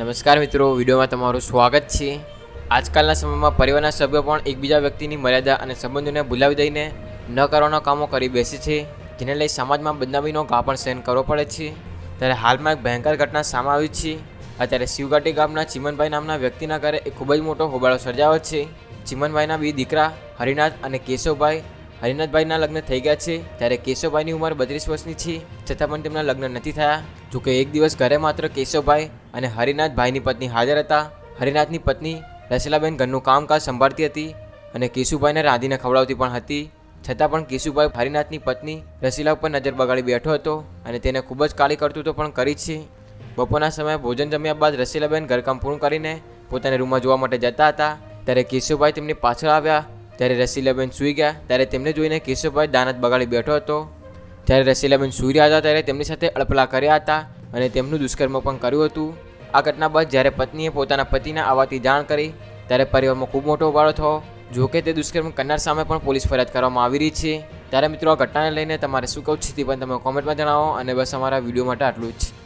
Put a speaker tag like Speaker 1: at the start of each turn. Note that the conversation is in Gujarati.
Speaker 1: નમસ્કાર મિત્રો, વિડીયોમાં તમારું સ્વાગત છે. આજકાલના સમયમાં પરિવારના સભ્યો પણ એકબીજા વ્યક્તિની મર્યાદા અને સંબંધોને ભૂલાવી દઈને ન કરવાના કામો કરી બેસે છે, જેને લઈ સમાજમાં બદનામીનો ઘા પણ સહન કરવો પડે છે. ત્યારે હાલમાં એક ભયંકર ઘટના સામે આવી છે. અત્યારે શિવઘાટી ગામના ચિમનભાઈ નામના વ્યક્તિના ઘરે એક ખૂબ જ મોટો હોબાળો સર્જાયો છે. ચિમનભાઈના બે દીકરા હરિનાથ અને કેશવભાઈ હરિનાથભાઈના લગ્ન થઈ ગયા છે, ત્યારે કેશવભાઈની ઉંમર બત્રીસ વર્ષની છે. છતાં પણ તેમના લગ્ન નથી થયા. જોકે એક દિવસ ઘરે માત્ર કેશવભાઈ અને હરિનાથભાઈની પત્ની હાજર હતા. હરિનાથની પત્ની રસીલાબેન ઘરનું કામકાજ સંભાળતી હતી અને કેશુભાઈને રાંધીને ખવડાવતી પણ હતી. છતાં પણ કેશુભાઈ હરિનાથની પત્ની રસીલા ઉપર નજર બગાડી બેઠો હતો અને તેને ખૂબ જ કાળી કરતૂતો પણ કરી છે. બપોરના સમયે ભોજન જમ્યા બાદ રસીલાબેન ઘરકામ પૂર્ણ કરીને પોતાના રૂમમાં જોવા માટે જતા હતા. ત્યારે કેશુભાઈ તેમની પાછળ આવ્યા ત્યારે રસીલાબેન સૂઈ ગયા ત્યારે તેમને જોઈને કેશવભાઈ દાનત બગાડી બેઠો હતો. ત્યારે રસીલાબેન સૂઈ રહ્યા હતા, ત્યારે તેમની સાથે અડપલા કર્યા હતા અને તેમનું દુષ્કર્મ પણ કર્યું હતું. આ ઘટના બાદ જ્યારે પત્નીએ પોતાના પતિના આવવાથી જાણ કરી, ત્યારે પરિવારમાં ખૂબ મોટો હોબાળો થયો. જો કે તે દુષ્કર્મ કરનાર સામે પણ પોલીસ ફરિયાદ કરવામાં આવી રહી છે. ત્યારે મિત્રો, આ ઘટનાને લઈને તમારે શું કહું છે તે પણ તમે કોમેન્ટમાં જણાવો અને બસ અમારા વીડિયો માટે આટલું જ.